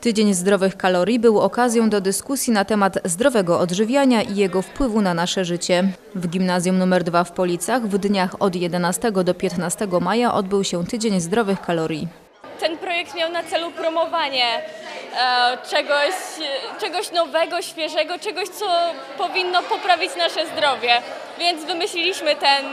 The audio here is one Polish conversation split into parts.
Tydzień Zdrowych Kalorii był okazją do dyskusji na temat zdrowego odżywiania i jego wpływu na nasze życie. W gimnazjum nr 2 w Policach w dniach od 11 do 15 maja odbył się Tydzień Zdrowych Kalorii. ten projekt miał na celu promowanie e, czegoś, czegoś nowego, świeżego, czegoś, co powinno poprawić nasze zdrowie. Więc wymyśliliśmy ten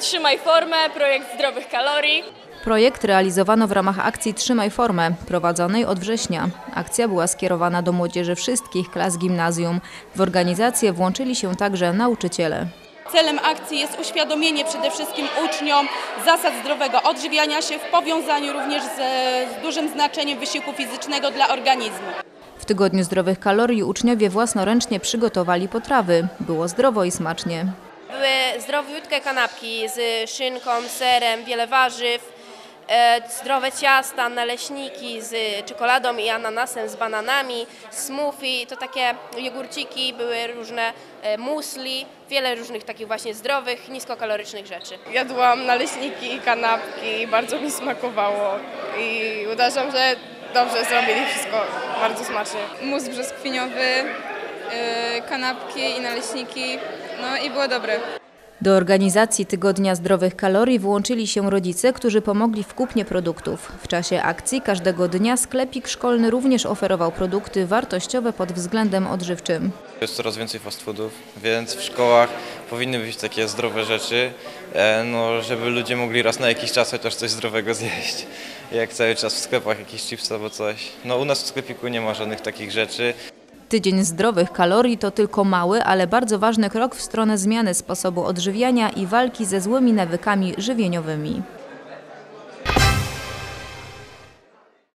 Trzymaj formę, projekt zdrowych kalorii. Projekt realizowano w ramach akcji Trzymaj Formę, prowadzonej od września. Akcja była skierowana do młodzieży wszystkich klas gimnazjum. W organizację włączyli się także nauczyciele. Celem akcji jest uświadomienie przede wszystkim uczniom zasad zdrowego odżywiania się w powiązaniu również ze, z dużym znaczeniem wysiłku fizycznego dla organizmu. W Tygodniu Zdrowych Kalorii uczniowie własnoręcznie przygotowali potrawy. Było zdrowo i smacznie. Były zdrowiutkie kanapki z szynką, serem, wiele warzyw, zdrowe ciasta, naleśniki z czekoladą i ananasem, z bananami, smoothie, to takie jogurciki, były różne e, musli, wiele różnych takich właśnie zdrowych, niskokalorycznych rzeczy. Jadłam naleśniki i kanapki, bardzo mi smakowało i uważam, że dobrze zrobili wszystko, bardzo smacznie. mus brzoskwiniowy, yy, kanapki i naleśniki, no i było dobre. Do organizacji Tygodnia Zdrowych Kalorii włączyli się rodzice, którzy pomogli w kupnie produktów. W czasie akcji każdego dnia sklepik szkolny również oferował produkty wartościowe pod względem odżywczym. Jest coraz więcej fast foodów, więc w szkołach powinny być takie zdrowe rzeczy, e, no, żeby ludzie mogli raz na jakiś czas chociaż coś zdrowego zjeść. Jak cały czas w sklepach jakieś chipsy albo coś. No u nas w sklepiku nie ma żadnych takich rzeczy. Tydzień Zdrowych Kalorii to tylko mały, ale bardzo ważny krok w stronę zmiany sposobu odżywiania i walki ze złymi nawykami żywieniowymi.